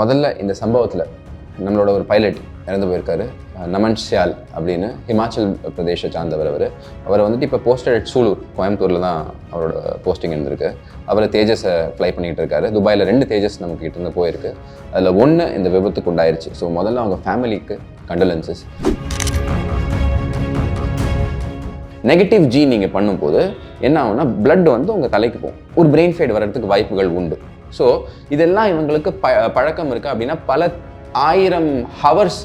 முதல்ல இந்த சம்பவத்தில் நம்மளோட ஒரு பைலட் இறந்து போயிருக்காரு. நமன் சியால் அப்படின்னு ஹிமாச்சல் பிரதேஷை சார்ந்தவர் அவர். அவரை வந்துட்டு இப்போ போஸ்டட் அட் சூலூர் கோயம்புத்தூரில் தான் அவரோட போஸ்டிங் இருந்திருக்கு. அவர் தேஜஸை ஃப்ளை பண்ணிகிட்டு இருக்காரு. துபாயில் ரெண்டு தேஜஸ் நமக்கு கிட்ட இருந்து போயிருக்கு. அதில் ஒன்று இந்த விபத்துக்கு உண்டாயிருச்சு. ஸோ முதல்ல அவங்க ஃபேமிலிக்கு கண்டலன்சஸ் நெகட்டிவ் ஜி நீங்கள் பண்ணும்போது என்ன ஆகும்னா ப்ளட் வந்து உங்கள் தலைக்கு போகும். ஒரு பிரெயின் ஃபேட் வர்றதுக்கு வாய்ப்புகள் உண்டு. ஸோ இதெல்லாம் இவங்களுக்கு ப பழக்கம் இருக்குது அப்படின்னா பல ஆயிரம் ஹவர்ஸ்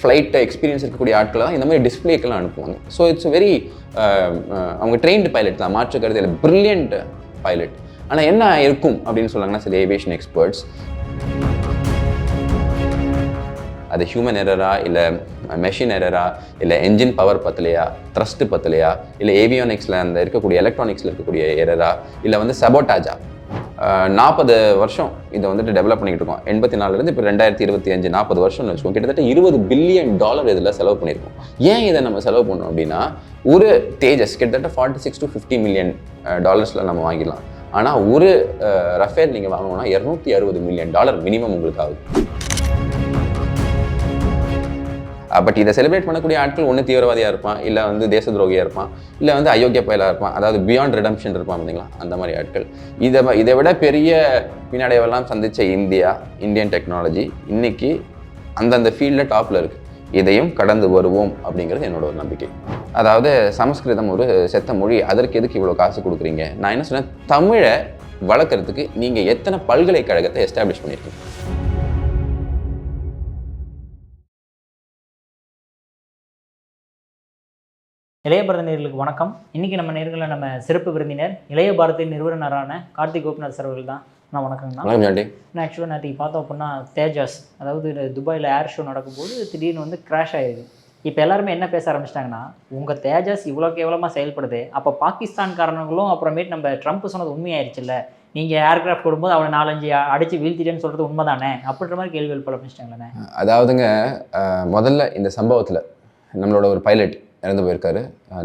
ஃப்ளைட்டை எக்ஸ்பீரியன்ஸ் இருக்கக்கூடிய ஆட்களை தான் இந்த மாதிரி டிஸ்பிளேக்கெல்லாம் அனுப்புவாங்க. ஸோ இட்ஸ் வெரி அவங்க ட்ரெயின்டு பைலட் தான். மாற்று கருது இல்லை பிரில்லியன்ட் பைலட் ஆனால் என்ன இருக்கும் அப்படின்னு சொன்னாங்கன்னா சில ஏவியேஷன் எக்ஸ்பர்ட்ஸ் அது ஹியூமன் எரரா இல்லை மெஷின் எரரா இல்லை என்ஜின் பவர் பத்தலையா த்ரஸ்ட்டு பத்தலையா இல்லை ஏவியானிக்ஸில் அந்த இருக்கக்கூடிய எலக்ட்ரானிக்ஸில் இருக்கக்கூடிய எரரா இல்லை வந்து சபோட்டாஜா நாற்பது வருஷம் இதை வந்துட்டு டெவலப் பண்ணிக்கிட்டு இருக்கோம். எண்பத்தி நாலுலேருந்து இப்போ ரெண்டாயிரத்தி இருபத்தி அஞ்சு நாற்பது வருஷம்னு வச்சுக்கோங்க. கிட்டத்தட்ட இருபது பில்லியன் டாலர் இதில் செலவு பண்ணியிருக்கோம். ஏன் இதை நம்ம செலவு பண்ணோம் அப்படின்னா ஒரு தேஜஸ் கிட்டத்தட்ட forty six to fifty million டாலர்ஸில் நம்ம வாங்கிடலாம். ஆனால் ஒரு ரஃபேல் நீங்கள் வாங்கணும்னா இரநூத்தி அறுபது மில்லியன் டாலர் மினிமம் உங்களுக்கு ஆகுது. பட் இதை செலிப்ரேட் பண்ணக்கூடிய ஆட்கள் ஒன்று தீவிரவாதியாக இருப்பான் இல்லை வந்து தேச துரோகியாக இருப்பான் இல்லை வந்து அயோக்கிய பயலாக இருப்பான் அதாவது பியாண்ட் ரிடம்ஷன் இருப்பான் பார்த்தீங்களா அந்த மாதிரி ஆட்கள். இதை இதை விட பெரிய பின்னடைவெல்லாம் சந்தித்த இந்தியா இந்தியன் டெக்னாலஜி இன்றைக்கி அந்தந்த ஃபீல்டில் டாப்பில் இருக்குது இதையும் கடந்து வருவோம் அப்படிங்கிறது என்னோட ஒரு நம்பிக்கை. அதாவது சமஸ்கிருதம் ஒரு செத்த மொழி அதற்கு எதுக்கு இவ்வளோ காசு கொடுக்குறீங்க? நான் என்ன சொன்னேன்? தமிழை வளர்க்குறதுக்கு நீங்கள் எத்தனை பல்கலைக்கழகத்தை எஸ்டாப்ளிஷ் பண்ணியிருக்கீங்க? இளைய பாரத நேர்களுக்கு வணக்கம். இன்னைக்கு நம்ம நேர்களில் நம்ம சிறப்பு விருந்தினர் இளைய பாரதின் நிறுவனரான கார்த்திக் கோபிநாத் சார் அவர்கள் தான். நான் வணக்கங்கண்ணா. நான் ஆக்சுவலாக நேற்று பார்த்தோம் அப்படின்னா தேஜாஸ் அதாவது துபாயில் ஏர் ஷோ நடக்கும்போது திடீர்னு வந்து கிராஷ் ஆயிருக்கு இப்போ எல்லாருமே என்ன பேச ஆரம்பிச்சிட்டாங்கன்னா உங்கள் தேஜாஸ் இவ்வளோ கேவலமாக செயல்படுது? அப்போ பாகிஸ்தான்காரனுங்களும் அப்புறமேட்டு நம்ம ட்ரம்ப் சொன்னது உண்மையாயிருச்சுல்ல? நீங்கள் ஏர்கிராஃப்ட் கொடுக்கும்போது அவனை நாலஞ்சு அடித்து வீழ்த்திட்டேன்னு சொல்கிறது உண்மைதானே? அப்படின்ற மாதிரி கேள்வி எழுப்ப ஆரம்பிச்சிட்டாங்களே அதாவதுங்க முதல்ல இந்த சம்பவத்தில் நம்மளோட ஒரு பைலட் இறந்து போயிருக்காரு.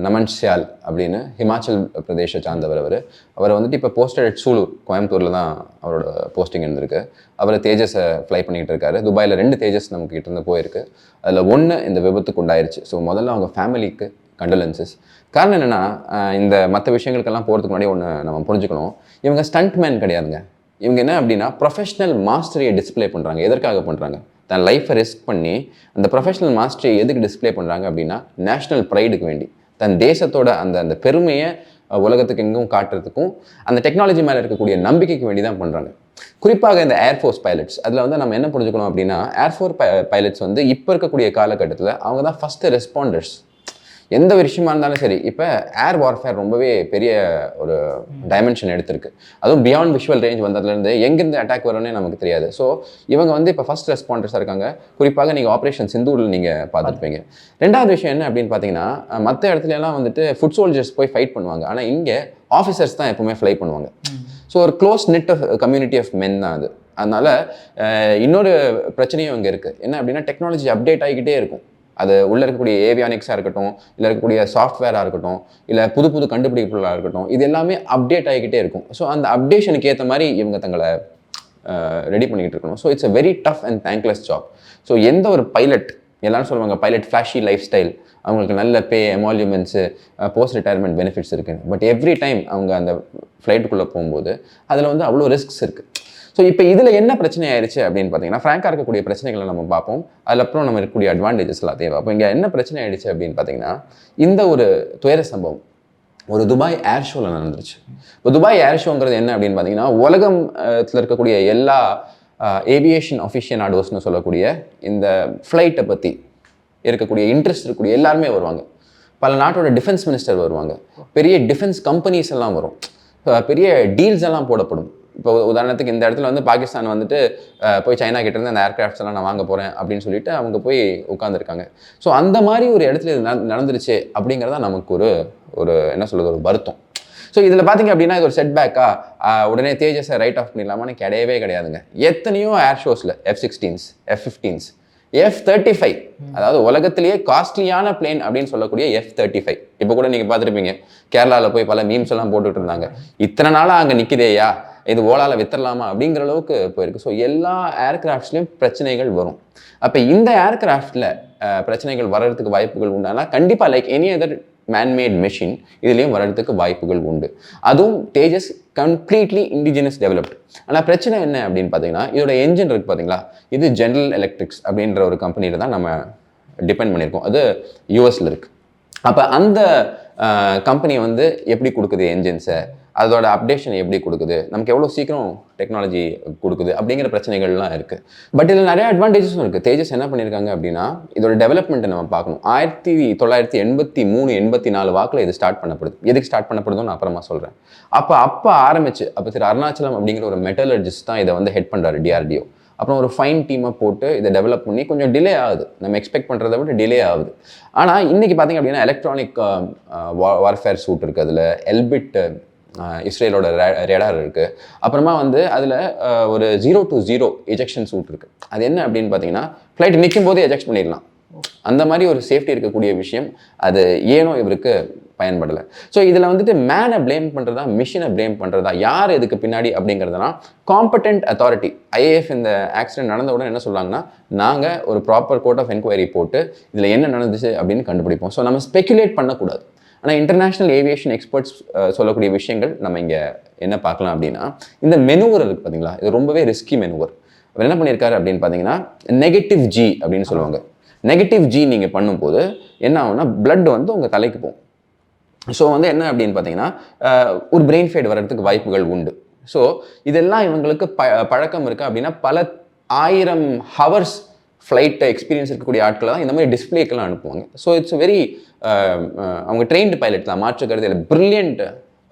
நமன் ஷியால் அப்படின்னு ஹிமாச்சல் பிரதேஷை சார்ந்தவர் அவர். அவரை வந்துட்டு இப்போ போஸ்டட் அட் சூலூர் கோயம்புத்தூரில் தான் அவரோட போஸ்டிங் இருந்திருக்கு. அவர் தேஜஸை ஃப்ளை பண்ணிகிட்டு இருக்காரு. துபாயில் ரெண்டு தேஜஸ் நமக்கு கிட்ட இருந்து போயிருக்கு. அதில் ஒன்று இந்த விபத்துக்கு உண்டாயிருச்சு. ஸோ முதல்ல அவங்க ஃபேமிலிக்கு கண்டலன்சஸ் காரணம் என்னென்னா இந்த மற்ற விஷயங்களுக்கெல்லாம் போகிறதுக்கு முன்னாடி ஒன்று நம்ம புரிஞ்சுக்கணும். இவங்க ஸ்டண்ட்மேன் கிடையாதுங்க. இவங்க என்ன அப்படின்னா ப்ரொஃபஷனல் மாஸ்டரியை டிஸ்ப்ளே பண்ணுறாங்க எதற்காக பண்ணுறாங்க தன் லைஃப்பை ரிஸ்க் பண்ணி அந்த ப்ரொஃபஷனல் மாஸ்டரை எதுக்கு டிஸ்ப்ளே பண்ணுறாங்க அப்படின்னா நேஷ்னல் ப்ரைடுக்கு வேண்டி. தன் தேசத்தோட அந்த அந்த பெருமையை உலகத்துக்கு எங்கும் காட்டுறதுக்கும் அந்த டெக்னாலஜி மேலே இருக்கக்கூடிய நம்பிக்கைக்கு வேண்டி தான் பண்ணுறாங்க குறிப்பாக இந்த ஏர்ஃபோர்ஸ் பைலட்ஸ் அதில் வந்து நம்ம என்ன புரிஞ்சுக்கணும் அப்படின்னா ஏர்ஃபோர் பைலட்ஸ் வந்து இப்போ இருக்கக்கூடிய காலகட்டத்தில் அவங்க தான் ஃபஸ்ட்டு ரெஸ்பாண்டர்ஸ் எந்த ஒரு விஷயமா இருந்தாலும் சரி இப்போ ஏர் வார்ஃபேர் ரொம்பவே பெரிய ஒரு டைமென்ஷன் எடுத்திருக்கு. அதுவும் பியாண்ட் விஷுவல் ரேஞ்ச் வந்ததுலேருந்து எங்கேருந்து அட்டாக் வரும்னே நமக்கு தெரியாது. ஸோ இவங்க வந்து இப்போ ஃபர்ஸ்ட் ரெஸ்பாண்டர்ஸாக இருக்காங்க. குறிப்பாக நீங்கள் ஆப்ரேஷன் சிந்தூரில் நீங்கள் பார்த்துருப்பீங்க. ரெண்டாவது விஷயம் என்ன அப்படின்னு பார்த்தீங்கன்னா மற்ற இடத்துல எல்லாம் வந்துட்டு ஃபுட் சோல்ஜர்ஸ் போய் ஃபைட் பண்ணுவாங்க. ஆனால் இங்கே ஆஃபீஸர்ஸ் தான் எப்பவுமே ஃப்ளை பண்ணுவாங்க. ஸோ ஒரு close net of community of men தான் அது. அதனால இன்னொரு பிரச்சனையும் இங்கே இருக்குது என்ன அப்படின்னா டெக்னாலஜி அப்டேட் ஆகிக்கிட்டே இருக்கும். அது உள்ளே இருக்கக்கூடிய ஏவியானிக்ஸாக இருக்கட்டும் இல்லை இருக்கக்கூடிய சாஃப்ட்வேராக இருக்கட்டும் இல்லை புது புது கண்டுபிடிப்புகளாக இருக்கட்டும் இது எல்லாமே அப்டேட் ஆகிக்கிட்டே இருக்கும். ஸோ அந்த அப்டேஷனுக்கு ஏற்ற மாதிரி இவங்க தங்களை ரெடி பண்ணிக்கிட்டு இருக்கணும். So it's a very tough and thankless job so எந்த ஒரு பைலட் எல்லாரும் சொல்லுவாங்க பைலட் ஃப்ளாஷி லைஃப் ஸ்டைல் அவங்களுக்கு நல்ல pay emoluments post retirement benefits இருக்குது பட் எவ்ரி டைம் அவங்க அந்த ஃப்ளைட்டுக்குள்ளே போகும்போது அதில் வந்து அவ்வளோ ரிஸ்க்ஸ் இருக்குது ஸோ இப்போ இதில் என்ன பிரச்சனை ஆயிடுச்சு அப்படின்னு பார்த்தீங்கன்னா ஃப்ராங்காக இருக்கக்கூடிய பிரச்சனைகளை நம்ம பார்ப்போம். அதுக்கப்புறம் நம்ம இருக்கக்கூடிய அட்வான்டேஜஸ் எல்லாத்தையும் பார்ப்போம் இங்கே என்ன பிரச்சனை ஆயிடுச்சு அப்படின்னு பார்த்தீங்கன்னா இந்த ஒரு துயர சம்பவம். ஒரு துபாய் ஏர் ஷோவில் நடந்துருச்சு. இப்போ துபாய் ஏர் ஷோங்கிறது என்ன அப்படின்னு பார்த்தீங்கன்னா உலகத்தில் இருக்கக்கூடிய எல்லா ஏவியேஷன் அஃபிஷியனாடோஸ்னு சொல்லக்கூடிய இந்த ஃப்ளைட்டை பற்றி இருக்கக்கூடிய இன்ட்ரெஸ்ட் இருக்கக்கூடிய எல்லாருமே வருவாங்க. பல நாட்டோட டிஃபென்ஸ் மினிஸ்டர் வருவாங்க. பெரிய டிஃபென்ஸ் கம்பெனிஸ் எல்லாம் வரும். பெரிய டீல்ஸ் எல்லாம் போடப்படும். இப்போ உதாரணத்துக்கு இந்த இடத்துல வந்து பாகிஸ்தான் வந்துட்டு போய் சைனா கிட்ட இருந்து அந்த ஏர்கிராஃப்ட்ஸ் எல்லாம் நான் வாங்க போகிறேன் அப்படின்னு சொல்லிட்டு அவங்க போய் உட்காந்துருக்காங்க ஸோ அந்த மாதிரி ஒரு இடத்துல இது நட- நடந்துருச்சு அப்படிங்கிறதா நமக்கு ஒரு ஒரு என்ன சொல்றது ஒரு வருத்தம். ஸோ இதில் பார்த்தீங்க அப்படின்னா இது ஒரு செட்பேக்கா உடனே தேஜஸை ரைட் ஆஃப் பண்ணிடலாமான்னு கிடையவே கிடையாதுங்க. எத்தனையோ air ஷோஸில் F sixteens F fifteens F thirty five அதாவது உலகத்திலேயே காஸ்ட்லியான பிளேன் அப்படின்னு சொல்லக்கூடிய எஃப் தேர்ட்டி ஃபைவ் இப்போ கூட நீங்கள் பார்த்துருப்பீங்க கேரளாவில் போய் பல மீம்ஸ் எல்லாம் போட்டுட்டு இருந்தாங்க. இத்தனை நாளாக அங்கே நிற்குதேயா இது ஓலால வித்தரலாமா அப்படிங்கிற அளவுக்கு போயிருக்கு. ஸோ எல்லா ஏர்கிராஃப்ட்ஸ்லையும் பிரச்சனைகள் வரும். அப்போ இந்த ஏர்கிராஃப்டில் பிரச்சனைகள் வர்றதுக்கு வாய்ப்புகள் உண்டானா கண்டிப்பாக like any other manmade machine இதுலேயும் வர்றதுக்கு வாய்ப்புகள் உண்டு. அதுவும் தேஜஸ் கம்ப்ளீட்லி இண்டிஜினஸ் டெவலப்டு ஆனால் பிரச்சனை என்ன அப்படின்னு பார்த்தீங்கன்னா இதோட என்ஜின் இருக்குது பார்த்தீங்களா இது ஜென்ரல் எலக்ட்ரிக்ஸ் அப்படின்ற ஒரு கம்பெனியில் தான் நம்ம டிபெண்ட் பண்ணியிருக்கோம். அது யூஎஸில் இருக்குது அப்போ அந்த கம்பெனி வந்து எப்படி கொடுக்குது என்ஜின்ஸை அதோட அப்டேஷன் எப்படி கொடுக்குது? நமக்கு எவ்வளோ சீக்கிரம் டெக்னாலஜி கொடுக்குது? அப்படிங்கிற பிரச்சனைகள்லாம் இருக்குது பட் இதில் நிறைய அட்வான்டேஜஸும் இருக்குது தேஜஸ் என்ன பண்ணியிருக்காங்க அப்படின்னா இதோட டெவலப்மெண்ட்டை நம்ம பார்க்கணும். ஆயிரத்தி தொள்ளாயிரத்தி எண்பத்தி மூணு எண்பத்தி நாலு வாக்கில் இது ஸ்டார்ட் பண்ணப்படுது. எதுக்கு ஸ்டார்ட் பண்ணப்படுதோ நான் அப்புறமா சொல்கிறேன் அப்போ அப்போ ஆரம்பிச்சு அப்போ திரு அருணாச்சலம் அப்படிங்கிற ஒரு மெட்டலர்ஜிஸ்ட் தான் இதை வந்து ஹெட் பண்ணுறாரு டிஆர்டிஓ அப்புறம் ஒரு ஃபைன் டீமை போட்டு இதை டெவலப் பண்ணி கொஞ்சம் டிலே ஆகுது. நம்ம எக்ஸ்பெக்ட் பண்ணுறத விட டிலே ஆகுது. ஆனால் இன்றைக்கி பார்த்தீங்க அப்படின்னா எலக்ட்ரானிக் வார்ஃபேர் சூட் இருக்குது அதில். எல்பிட் இஸ்ரேலோட ரேடார் இருக்குது அப்புறமா வந்து அதில் ஒரு zero to zero ejection seat இருக்குது அது என்ன அப்படின்னு பார்த்தீங்கன்னா ஃப்ளைட் நிற்கும் போதே எஜெக்ட் பண்ணிடலாம். அந்த மாதிரி ஒரு சேஃப்டி இருக்கக்கூடிய விஷயம் அது ஏனோ இவருக்கு பயன்படலை. ஸோ இதில் வந்துட்டு மேனை ப்ளேம் பண்ணுறதா மிஷினை ப்ளேம் பண்ணுறதா யார் இதுக்கு பின்னாடி அப்படிங்கிறதுனா காம்படென்ட் அத்தாரிட்டி ஐஏஎஃப் இந்த ஆக்சிடென்ட் நடந்த உடனே என்ன சொல்கிறாங்கன்னா நாங்கள் ஒரு ப்ராப்பர் கோர்ட் ஆஃப் என்கொயரி போட்டு இதில் என்ன நடந்துச்சு அப்படின்னு கண்டுபிடிப்போம். ஸோ நம்ம ஸ்பெக்குலேட் பண்ணக்கூடாது. ஆனால் இன்டர்நேஷ்னல் ஏவியேஷன் எக்ஸ்பர்ட்ஸ் சொல்லக்கூடிய விஷயங்கள் நம்ம இங்கே என்ன பார்க்கலாம் அப்படின்னா இந்த மெனுவர் இருக்குது பார்த்தீங்களா இது ரொம்பவே ரிஸ்கி மெனுவர் அவர் என்ன பண்ணியிருக்காரு அப்படின்னு பார்த்தீங்கன்னா நெகட்டிவ் ஜி அப்படின்னு சொல்லுவாங்க. நெகட்டிவ் ஜி நீங்கள் பண்ணும்போது என்ன ஆகும்னா பிளட் வந்து உங்கள் தலைக்கு போகும். ஸோ வந்து என்ன அப்படின்னு பார்த்தீங்கன்னா ஒரு பிரெயின் ஃபேட் வர்றதுக்கு வாய்ப்புகள் உண்டு. ஸோ இதெல்லாம் இவங்களுக்கு ப பழக்கம் இருக்குது அப்படின்னா பல ஆயிரம் ஹவர்ஸ் ஃப்ளைட்டை எக்ஸ்பீரியன்ஸ் இருக்கக்கூடிய ஆட்களை தான் இந்த மாதிரி டிஸ்பிளேக்கெல்லாம் அனுப்புவாங்க. ஸோ இட்ஸ் வெரி அவங்க ட்ரெயின்டு பைலட் தான். மாற்று கருது இல்லை பிரில்லியன்ட்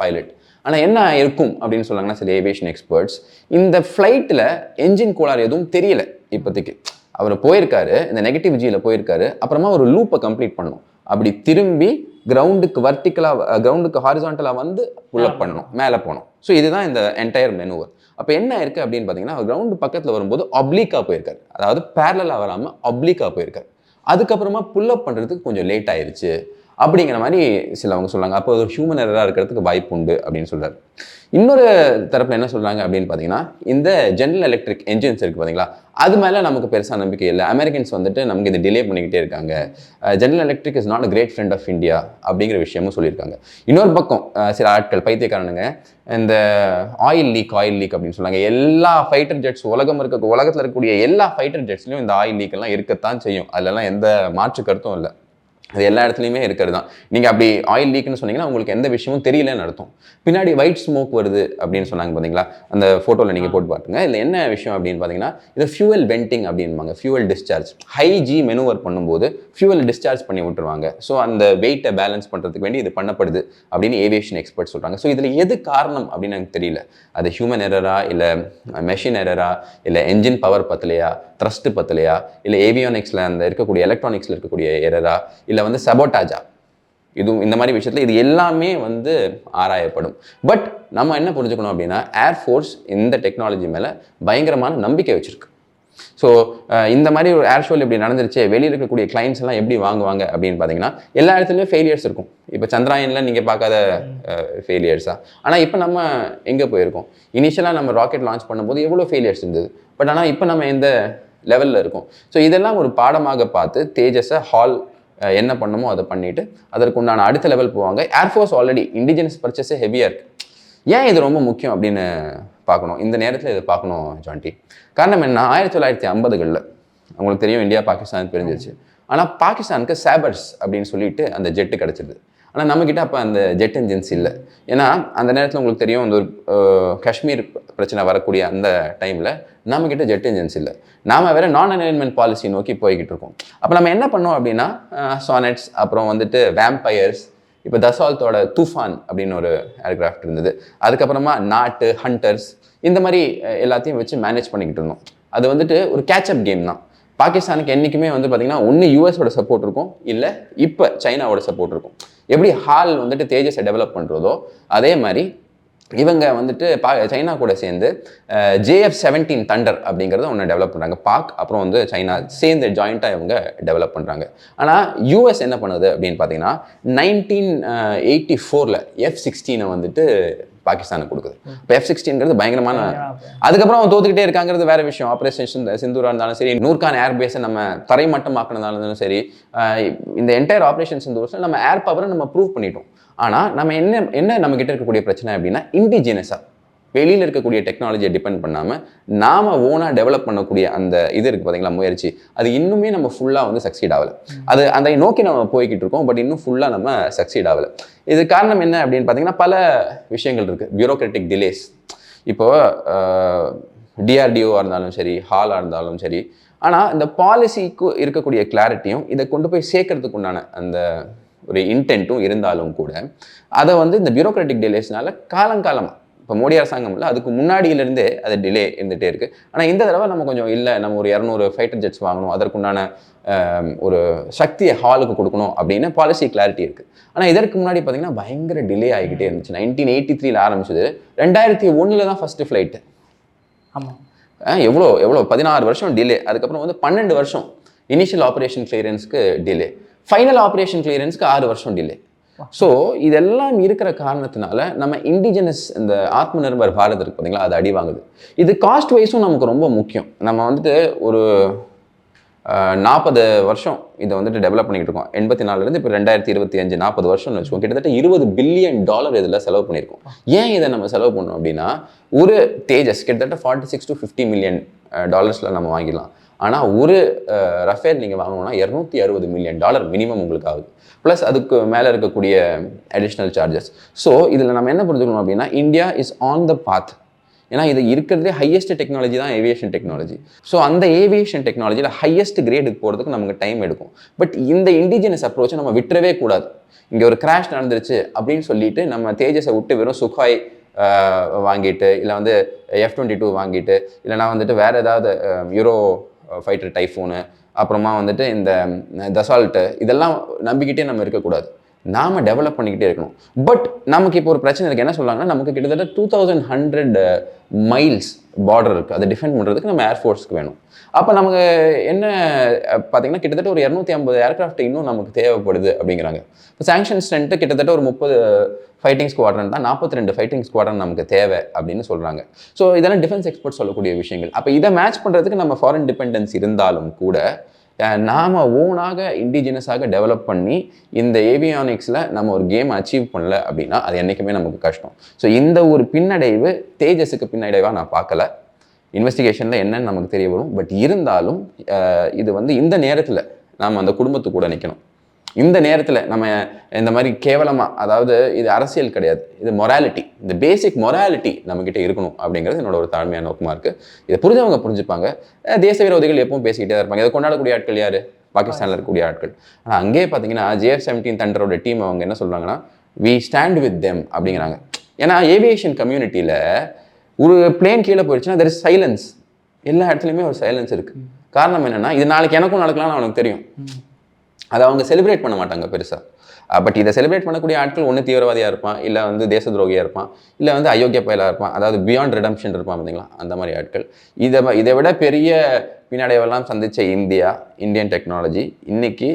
பைலட் ஆனால் என்ன இருக்கும் அப்படின்னு சொன்னாங்கன்னா சில ஏவியேஷன் எக்ஸ்பர்ட்ஸ் இந்த ஃப்ளைட்டில் என்ஜின் கோளாறு எதுவும் தெரியல இப்போதைக்கு. அவர் போயிருக்காரு இந்த நெகட்டிவ் ஜியில் போயிருக்காரு அப்புறமா ஒரு லூப்பை கம்ப்ளீட் பண்ணணும். அப்படி திரும்பி கிரவுண்டுக்கு வர்டிக்கலாக கிரவுண்டுக்கு ஹாரிசான்டலாக வந்து புல்லப் பண்ணணும் மேலே போகணும். ஸோ இதுதான் இந்த என்டையர் மெனுவர் அப்போ என்ன இருக்குது அப்படின்னு பார்த்தீங்கன்னா கிரவுண்டு பக்கத்தில் வரும்போது அப்ளீக்காக போயிருக்காரு. அதாவது பேரலாக வராமல் அப்ளீக்காக போயிருக்காரு. அதுக்கப்புறமா புல்லப் பண்ணுறதுக்கு கொஞ்சம் லேட் ஆயிருச்சு. அப்படிங்கிற மாதிரி சிலவங்க சொல்கிறாங்க அப்போ ஒரு ஹியூமன் எரராக இருக்கிறதுக்கு வாய்ப்பு உண்டு அப்படின்னு சொல்கிறார் இன்னொரு தரப்பில் என்ன சொல்கிறாங்க அப்படின்னு பார்த்தீங்கன்னா இந்த ஜென்ரல் எலக்ட்ரிக் என்ஜின்ஸ் இருக்குது பார்த்தீங்களா அது மேலே நமக்கு பெருசாக நம்பிக்கை இல்லை. அமெரிக்கன்ஸ் வந்துட்டு நமக்கு இதை டிலே பண்ணிக்கிட்டே இருக்காங்க. General electric is not a great friend of India அப்படிங்கிற விஷயமும் சொல்லியிருக்காங்க. இன்னொரு பக்கம் சில ஆட்கள் பைத்தியக்காரனுங்க இந்த ஆயில் லீக் ஆயில் லீக் அப்படின்னு சொல்லுவாங்க எல்லா ஃபைட்டர் ஜெட்ஸ் உலகம் இருக்க உலகத்தில் இருக்கக்கூடிய எல்லா ஃபைட்டர் ஜெட்ஸ்லையும் இந்த ஆயில் லீக் எல்லாம் இருக்கத்தான் செய்யும். அதெல்லாம் எந்த மாற்று கருத்தும் இல்லை. அது எல்லா இடத்துலையுமே இருக்கிறது தான் நீங்கள் அப்படி ஆயில் லீக்னு சொன்னீங்கன்னா உங்களுக்கு எந்த விஷயமும் தெரியலன்னு அர்த்தம். பின்னாடி ஒயிட் ஸ்மோக் வருது அப்படின்னு சொன்னாங்க பார்த்தீங்களா அந்த ஃபோட்டோவில் நீங்கள் போட்டு பாருங்க. இதில் என்ன விஷயம் அப்படின்னு பார்த்தீங்கன்னா இது ஃபியூவல் வெண்டிங் அப்படின்பாங்க. Fuel discharge high G manoeuvre பண்ணும்போது ஃபியூவல் டிஸ்சார்ஜ் பண்ணி விட்டுருவாங்க. ஸோ அந்த வெயிட்டை பேலன்ஸ் பண்ணுறதுக்கு வேண்டி இது பண்ணப்படுது அப்படின்னு ஏவியேஷன் எக்ஸ்பர்ட் சொல்கிறாங்க ஸோ இதில் எது காரணம் அப்படின்னு எனக்கு தெரியல. அது ஹியூமன் எரரா இல்லை மெஷின் எரரா இல்லை என்ஜின் பவர் பத்தலையா த்ரஸ்ட் பத்தலையா இல்லை ஏவியானிக்ஸில் அந்த இருக்கக்கூடிய எலக்ட்ரானிக்ஸில் இருக்கக்கூடிய எரரா இல்லை வந்து சபோட்டாஜா இதுவும் இந்த மாதிரி விஷயத்தில் இது எல்லாமே வந்து ஆராயப்படும். பட் நம்ம என்ன புரிஞ்சுக்கணும் அப்படின்னா ஏர்ஃபோர்ஸ் இந்த டெக்னாலஜி மேலே பயங்கரமான நம்பிக்கை வச்சுருக்கு. ஸோ இந்த மாதிரி ஒரு ஏர் ஷோல் இப்படி நடந்துருச்சு வெளியில் இருக்கக்கூடிய கிளைண்ட்ஸ் எல்லாம் எப்படி வாங்குவாங்க அப்படின்னு பார்த்தீங்கன்னா எல்லா இடத்துலையும் ஃபெயிலியர்ஸ் இருக்கும். இப்போ சந்திராயனில் நீங்கள் பார்க்காத ஃபெயிலியர்ஸாக ஆனால் இப்போ நம்ம எங்கே போயிருக்கோம்? இனிஷியலாக நம்ம ராக்கெட் லான்ச் பண்ணும்போது எவ்வளோ ஃபெயிலியர்ஸ் இருந்தது? பட் ஆனால் இப்போ நம்ம எந்த லெவலில் இருக்கோம்? ஸோ இதெல்லாம் ஒரு பாடமாக பார்த்து தேஜஸை ஹால் என்ன பண்ணுமோ அதை பண்ணிட்டு அதற்குண்டான அடுத்த லெவல் போவாங்க. ஏர்ஃபோர்ஸ் ஆல்ரெடி இண்டிஜினஸ் பர்ச்சேஸே ஹெவியாக இருக்குது ஏன் இது ரொம்ப முக்கியம் அப்படின்னு பார்க்கணும். இந்த நேரத்தில் இதை பார்க்கணும் ஜான்டி காரணம் என்ன? ஆயிரத்தி தொள்ளாயிரத்தி ஐம்பதுகளில் உங்களுக்கு தெரியும் இந்தியா பாகிஸ்தான் பிரிஞ்சிருச்சு ஆனால் பாகிஸ்தானுக்கு சேபர்ஸ் அப்படின்னு சொல்லிட்டு அந்த ஜெட்டு கிடச்சிருது. ஆனால் நம்மக்கிட்ட அப்போ அந்த ஜெட் என்ஜின்ஸ் இல்லை. ஏன்னா அந்த நேரத்தில் உங்களுக்கு தெரியும் அந்த ஒரு காஷ்மீர் பிரச்சனை வரக்கூடிய அந்த டைமில் நம்மக்கிட்ட ஜெட் என்ஜின்ஸ் இல்லை. நாம வேறு நான் அலைன்மெண்ட் பாலிசி நோக்கி போய்கிட்டு இருக்கோம். அப்போ நம்ம என்ன பண்ணோம் அப்படின்னா சானட்ஸ் அப்புறம் வந்துட்டு வேம்பயர்ஸ் இப்போ தசால்த்தோட தூஃபான் அப்படின்னு ஒரு ஏர்கிராஃப்ட் இருந்தது. அதுக்கப்புறமா நாட்டு ஹண்டர்ஸ் இந்த மாதிரி எல்லாத்தையும் வச்சு மேனேஜ் பண்ணிக்கிட்டு இருந்தோம். அது வந்துட்டு ஒரு கேட்சப் கேம் தான். பாகிஸ்தானுக்கு என்றைக்குமே வந்து பார்த்திங்கன்னா ஒன்று யூஎஸோட சப்போர்ட் இருக்கும் இல்லை இப்போ சைனாவோட சப்போர்ட் இருக்கும். எப்படி ஹால் வந்துட்டு தேஜஸை டெவலப் பண்ணுறதோ அதே மாதிரி இவங்க வந்துட்டு பா சைனா கூட சேர்ந்து ஜேஎஃப் செவன்டீன் தண்டர் அப்படிங்கிறத ஒன்று டெவலப் பண்ணுறாங்க பாக் அப்புறம் வந்து சைனா சேர்ந்து ஜாயிண்ட்டாக இவங்க டெவலப் பண்ணுறாங்க ஆனால் யூஎஸ் என்ன பண்ணுது அப்படின்னு பார்த்தீங்கன்னா நைன்டீன் எயிட்டி ஃபோரில் எஃப் சிக்ஸ்டீனை வந்துட்டு பாகிஸ்தானுக்கு கொடுக்குது. இப்போ எஃப் சிக்ஸ்டீன்கிறது பயங்கரமான அதுக்கப்புறம் அவன் தோத்துக்கிட்டே இருக்காங்கிறது வேற விஷயம். ஆப்ரேஷன் சிந்தூரா இருந்தாலும் சரி நூர்கான் ஏர் பேஸை நம்ம தரைமட்டமாக்கினதாலும் இருந்தாலும் சரி ஆஹ் இந்த என்டையர் ஆப்ரேஷன் சிந்தூர்ஸில் நம்ம ஏர் பவரை நம்ம ப்ரூவ் பண்ணிட்டோம். ஆனால் நம்ம என்ன என்ன நம்ம கிட்ட இருக்கக்கூடிய பிரச்சனை அப்படின்னா இண்டிஜினஸாக வெளியில் இருக்கக்கூடிய டெக்னாலஜியை டிபெண்ட் பண்ணாமல் நாம் ஓனாக டெவலப் பண்ணக்கூடிய அந்த இது இருக்குது பார்த்தீங்களா முயற்சி. அது இன்னுமே நம்ம ஃபுல்லாக வந்து சக்சீட் ஆகலை. அது அதை நோக்கி நம்ம போய்கிட்டு இருக்கோம் பட் இன்னும் ஃபுல்லாக நம்ம சக்சீட் ஆகலை. இது காரணம் என்ன அப்படின்னு பார்த்தீங்கன்னா பல விஷயங்கள் இருக்குது பியூரோக்ராட்டிக் டிலேஸ் இப்போ டிஆர்டிஓவாக இருந்தாலும் சரி ஹாலாக இருந்தாலும் சரி ஆனால் இந்த பாலிசிக்கு இருக்கக்கூடிய கிளாரிட்டியும் இதை கொண்டு போய் சேர்க்கறதுக்கு உண்டான அந்த ஒரு இன்டென்ட்டும் இருந்தாலும் கூட அதை வந்து இந்த பியூரோக்ராட்டிக் டிலேஸ்னால காலங்காலமாக இப்போ மோடி அரசாங்கம் இல்லை அதுக்கு முன்னாடியிலேருந்தே அது டிலே இருந்துகிட்டே இருக்குது ஆனால் இந்த தடவை நம்ம கொஞ்சம் இல்லை நம்ம ஒரு இரநூறு ஃபைட்டர் ஜெட்ஸ் வாங்கணும் அதற்குண்டான ஒரு சக்தியை ஹாலுக்கு கொடுக்கணும் அப்படின்னு பாலிசி கிளாரிட்டி இருக்குது ஆனால் இதற்கு முன்னாடி பார்த்தீங்கன்னா பயங்கர டிலே ஆகிக்கிட்டே இருந்துச்சு. நைன்டீன் எயிட்டி த்ரீல ஆரம்பிச்சது. ரெண்டாயிரத்தி ஒன்றில் தான் ஃபஸ்ட்டு ஃப்ளைட்டு ஆமாம் எவ்வளோ எவ்வளோ? பதினாறு வருஷம் டிலே அதுக்கப்புறம் வந்து பன்னெண்டு வருஷம் இனிஷியல் ஆப்ரேஷன் கிளியரன்ஸ்க்கு டிலே ஃபைனல் ஆப்ரேஷன் கிளியரன்ஸ்க்கு ஆறு வருஷம் டிலே ஸோ இதெல்லாம் இருக்கிற காரணத்தினால நம்ம இண்டிஜினஸ் இந்த ஆத்ம நிர்பர் பாரத் இருக்கு பார்த்தீங்களா அது அடி வாங்குது. இது காஸ்ட் வைஸும் நமக்கு ரொம்ப முக்கியம். நம்ம வந்துட்டு ஒரு நாற்பது வருஷம் இதை வந்துட்டு டெவலப் பண்ணிக்கிட்டு இருக்கோம். எண்பத்தி நாலுலேருந்து இப்போ ரெண்டாயிரத்தி இருபத்தி அஞ்சு நாற்பது வருஷம்னு வச்சுக்கோம் கிட்டத்தட்ட இருபது பில்லியன் டாலர் இதில் செலவு பண்ணியிருக்கோம். ஏன் இதை நம்ம செலவு பண்ணோம் அப்படின்னா ஒரு தேஜஸ் கிட்டத்தட்ட forty six to fifty million டாலர்ஸில் நம்ம வாங்கிடலாம். ஆனால் ஒரு ரஃபேல் நீங்கள் வாங்கணும்னா இரநூத்தி அறுபது மில்லியன் டாலர் மினிமம் உங்களுக்கு ஆகுது ப்ளஸ் அதுக்கு மேலே இருக்கக்கூடிய அடிஷ்னல் சார்ஜஸ் ஸோ இதில் நம்ம என்ன புரிஞ்சுக்கணும் அப்படின்னா India is on the path ஏன்னா இது இருக்கிறதுலே ஹையஸ்ட் டெக்னாலஜி தான் ஏவியேஷன் டெக்னாலஜி ஸோ அந்த ஏவியேஷன் டெக்னாலஜியில் ஹையஸ்ட் கிரேடுக்கு போகிறதுக்கு நமக்கு டைம் எடுக்கும். பட் இந்த இண்டிஜினஸ் அப்ரோச்சை நம்ம விட்டுறவே கூடாது. இங்கே ஒரு கிராஷ் நடந்துருச்சு அப்படின்னு சொல்லிட்டு நம்ம தேஜஸை விட்டு வெறும் சுகாய் வாங்கிட்டு இல்லை வந்து எஃப் டுவெண்ட்டி டூ வாங்கிட்டு இல்லைனா வந்துட்டு வேறு ஏதாவது யூரோ ஃபைட்டர் டைஃபோனு அப்புறமா வந்துட்டு இந்த தசால்ட்டு இதெல்லாம் நம்பிக்கிட்டே நம்ம இருக்கக்கூடாது. நாம் டெவலப் பண்ணிக்கிட்டே இருக்கணும். பட் நமக்கு இப்போ ஒரு பிரச்சனை இருக்குது என்ன சொல்கிறாங்கன்னா நமக்கு கிட்டத்தட்ட two thousand hundred miles border இருக்குது அதை டிஃபெண்ட் பண்ணுறதுக்கு நம்ம ஏர்ஃபோர்ஸ்க்கு வேணும். அப்போ நமக்கு என்ன பார்த்திங்கன்னா பார்த்தீங்கன்னா கிட்டத்தட்ட ஒரு இரநூத்தி ஐம்பது ஏர்க்ராஃப்ட் இன்னும் நமக்கு தேவைப்படுது அப்படிங்கிறாங்க. இப்போ சாங்ஷன் ஸ்ட்ரென்த்து கிட்டத்தட்ட ஒரு முப்பது ஃபைட்டிங் ஸ்குவாட்ரன் தான். நாற்பத்தி ரெண்டு ஃபைட்டிங் ஸ்குவாட்ரன் நமக்கு தேவை அப்படின்னு சொல்கிறாங்க ஸோ இதெல்லாம் டிஃபென்ஸ் எக்ஸ்பர்ட் சொல்லக்கூடிய விஷயங்கள். அப்போ இதை மேட்ச் பண்ணுறதுக்கு நம்ம ஃபாரின் டிபெண்டன்ஸ் இருந்தாலும் கூட நாம் ஓனாக இண்டிஜினஸாக டெவலப் பண்ணி இந்த ஏவியானிக்ஸில் நம்ம ஒரு கேம் அச்சீவ் பண்ணல அப்படின்னா அது என்றைக்குமே நமக்கு கஷ்டம். ஸோ இந்த ஒரு பின்னடைவு தேஜஸுக்கு பின்னடைவாக நான் பார்க்கல. இன்வெஸ்டிகேஷனில் என்னன்னு நமக்கு தெரிய வரும். பட் இருந்தாலும் இது வந்து இந்த நேரத்தில் நாம் அந்த குடும்பத்து கூட நிற்கணும் இந்த நேரத்தில் நம்ம இந்த மாதிரி கேவலமாக அதாவது இது அரசியல் கிடையாது. இது மொராலிட்டி இந்த பேசிக் மொராலிட்டி நம்மக்கிட்ட இருக்கணும் அப்படிங்கிறது என்னோட ஒரு தாழ்மையான நோக்கமாக இருக்குது இதை புரிஞ்சவங்க புரிஞ்சுப்பாங்க. தேச விரோதிகள் எப்பவும் பேசிக்கிட்டே தான் இருப்பாங்க. இதை கொண்டாடக்கூடிய ஆட்கள் யார்? பாகிஸ்தானில் இருக்கக்கூடிய ஆட்கள். ஆனால் அங்கேயே பார்த்தீங்கன்னா ஜேஎஃப் செவன்டீன் தண்டரோட டீம் அவங்க என்ன சொல்கிறாங்கன்னா வி ஸ்டாண்ட் வித் தெம் அப்படிங்கிறாங்க. ஏன்னா ஏவியேஷன் கம்யூனிட்டியில் ஒரு பிளேன் கீழே போயிடுச்சுன்னா தெர் இஸ் சைலன்ஸ் எல்லா இடத்துலையுமே ஒரு சைலன்ஸ் இருக்குது காரணம் என்னென்னா இது நாளைக்கு எனக்கும் நடக்கலாம்னு அவனுக்கு தெரியும். அதை அவங்க செலிப்ரேட் பண்ண மாட்டாங்க பெருசாக பட் இதை செலிப்ரேட் பண்ணக்கூடிய ஆட்கள் ஒன்று தீவிரவாதியாக இருப்பான் இல்லை வந்து தேச துரோகியாக இருப்பான் இல்லை வந்து அயோக்கிய பயலாக இருப்பான் அதாவது பியாண்ட் ரிடம்ஷன் இருப்பான் பார்த்தீங்களா? அந்த மாதிரி ஆட்கள். இதை இதை விட பெரிய பின்னடைவெல்லாம் சந்தித்த இந்தியா இந்தியன் டெக்னாலஜி இன்றைக்கி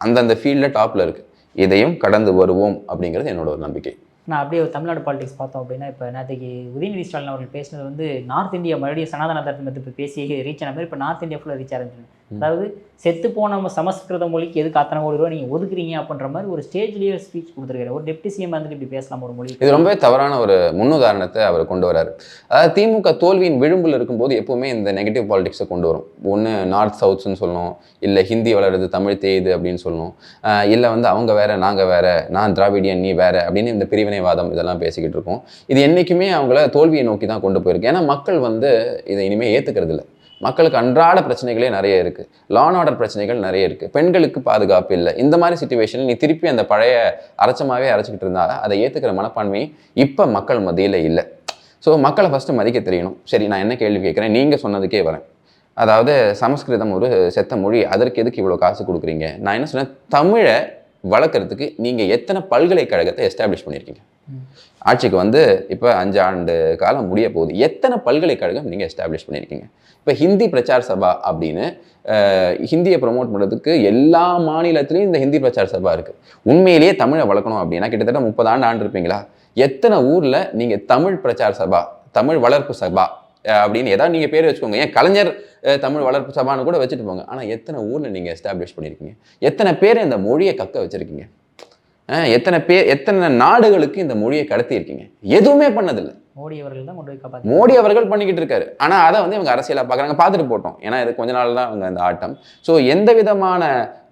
அந்தந்த ஃபீல்டில் டாப்பில் இருக்குது இதையும் கடந்து வருவோம் அப்படிங்கிறது என்னோட ஒரு நம்பிக்கை. நான் அப்படியே ஒரு தமிழ்நாடு பாலிடிக்ஸ் பார்த்தோம் அப்படின்னா இப்போ நேற்றுக்கு உதயநிதி ஸ்டாலின் அவர்கள் பேசினது வந்து நார்த் இந்தியா மறுபடியும் சனாதன தர்மத்தை பேசி ரீச் ஆன மாதிரி இப்போ நார்த் இந்தியா ஃபுல்லாக ரீச் ஆரம்பிச்சு அதாவது செத்து போன நம்ம சமஸ்கிருத மொழிக்கு எதுக்கு அத்தனை கோடி ரூபா நீங்கள் ஒதுக்குறீங்க அப்படின்ற மாதிரி ஒரு ஸ்டேஜ்லேயே ஸ்பீச் கொடுத்துருக்காரு. ஒரு டெப்டி சிஎம் வந்துட்டு இப்படி பேசலாம் ஒரு மொழி இது ரொம்பவே தவறான ஒரு முன்னுதாரணத்தை அவர் கொண்டு வராரு. அதாவது திமுக தோல்வியின் விளிம்பில் இருக்கும்போது எப்பவுமே இந்த நெகட்டிவ் பாலிடிக்ஸை கொண்டு வரும். ஒன்று நார்த் சவுத்ஸ்னு சொல்லணும் இல்லை ஹிந்தி வளருது தமிழ் தேயுது அப்படின்னு சொல்லணும். இல்லை வந்து அவங்க வேற நாங்கள் வேற நான் திராவிடியன் நீ வேற அப்படின்னு இந்த பிரிவினைவாதம் இதெல்லாம் பேசிக்கிட்டு இருக்கோம். இது என்றைக்குமே அவங்கள தோல்வியை நோக்கி தான் கொண்டு போயிருக்கு. ஏன்னா மக்கள் வந்து இதை இனிமேல் ஏற்றுக்கிறது இல்லை மக்களுக்கு அன்றாட பிரச்சனைகளே நிறைய இருக்குது லான் ஆர்டர் பிரச்சனைகள் நிறைய இருக்குது பெண்களுக்கு பாதுகாப்பு இல்லை. இந்த மாதிரி சுச்சுவேஷனில் நீ திருப்பி அந்த பழைய அரைச்சமாகவே அரைச்சிக்கிட்டு இருந்தால் அதை ஏற்றுக்கிற மனப்பான்மை இப்போ மக்கள் மத்தியில் இல்லை. ஸோ மக்களை ஃபஸ்ட்டு மதிக்க தெரியணும். சரி நான் என்ன கேள்வி கேட்குறேன்? நீங்கள் சொன்னதுக்கே வரேன். அதாவது சமஸ்கிருதம் ஒரு செத்த மொழி. அதற்கு எதுக்கு இவ்வளோ காசு கொடுக்குறீங்க? நான் என்ன சொன்னேன்? தமிழை வளர்க்குறதுக்கு நீங்கள் எத்தனை பல்கலைக்கழகத்தை எஸ்டாப்ளிஷ் பண்ணியிருக்கீங்க? ஆட்சிக்கு வந்து இப்போ அஞ்சு ஆண்டு காலம் முடிய போகுது. எத்தனை பல்கலைக்கழகம் நீங்கள் எஸ்டாப்ளிஷ் பண்ணியிருக்கீங்க இப்போ ஹிந்தி பிரச்சார் சபா அப்படின்னு ஹிந்தியை ப்ரொமோட் பண்ணுறதுக்கு எல்லா மாநிலத்திலையும் இந்த ஹிந்தி பிரச்சார் சபா இருக்குது உண்மையிலேயே தமிழை வளர்க்கணும் அப்படின்னா கிட்டத்தட்ட முப்பது ஆண்டு ஆண்டு இருப்பீங்களா? எத்தனை ஊரில் நீங்கள் தமிழ் பிரச்சார சபா தமிழ் வளர்ப்பு சபா அப்படின்னு ஏதாவது நீங்கள் பேர் வச்சுக்கோங்க. ஏன் கலைஞர் தமிழ் வளர்ப்பு சபான்னு கூட வச்சுட்டு போங்க. ஆனால் எத்தனை ஊரில் நீங்கள் எஸ்டாப்ளிஷ் பண்ணியிருக்கீங்க எத்தனை பேர் இந்த மொழியை கக்க வச்சுருக்கீங்க? எத்தனை பேர் எத்தனை நாடுகளுக்கு இந்த மொழியை கடத்தியிருக்கீங்க? எதுவுமே பண்ணதில்லை. மோடி அவர்கள் தான் கொண்டு போய் காப்பாற்றி மோடி அவர்கள் பண்ணிக்கிட்டு இருக்காரு. ஆனால் அதை வந்து இவங்க அரசியலாக பார்க்குறாங்க. பார்த்துட்டு போட்டோம். ஏன்னா இது கொஞ்ச நாள் தான் அவங்க அந்த ஆட்டம். ஸோ எந்த விதமான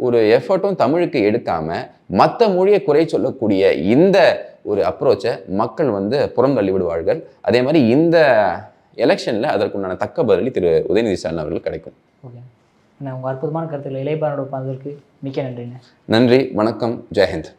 ஒரு எஃபர்ட்டும் தமிழுக்கு எடுக்காம மற்ற மொழியை குறை சொல்லக்கூடிய இந்த ஒரு அப்ரோச்சை மக்கள் வந்து புறம் தள்ளி விடுவார்கள். அதே மாதிரி இந்த எலெக்ஷனில் அதற்குண்டான தக்க பதிலடி திரு. உதயநிதி ஸ்டாலின் அவர்கள் கிடைக்கும். ஓகே. உங்கள் அற்புதமான கருத்துக்களை இளையபாரோட பார்த்ததற்கு மிக்க நன்றிண்ணே நன்றி. வணக்கம். ஜெயஹிந்த்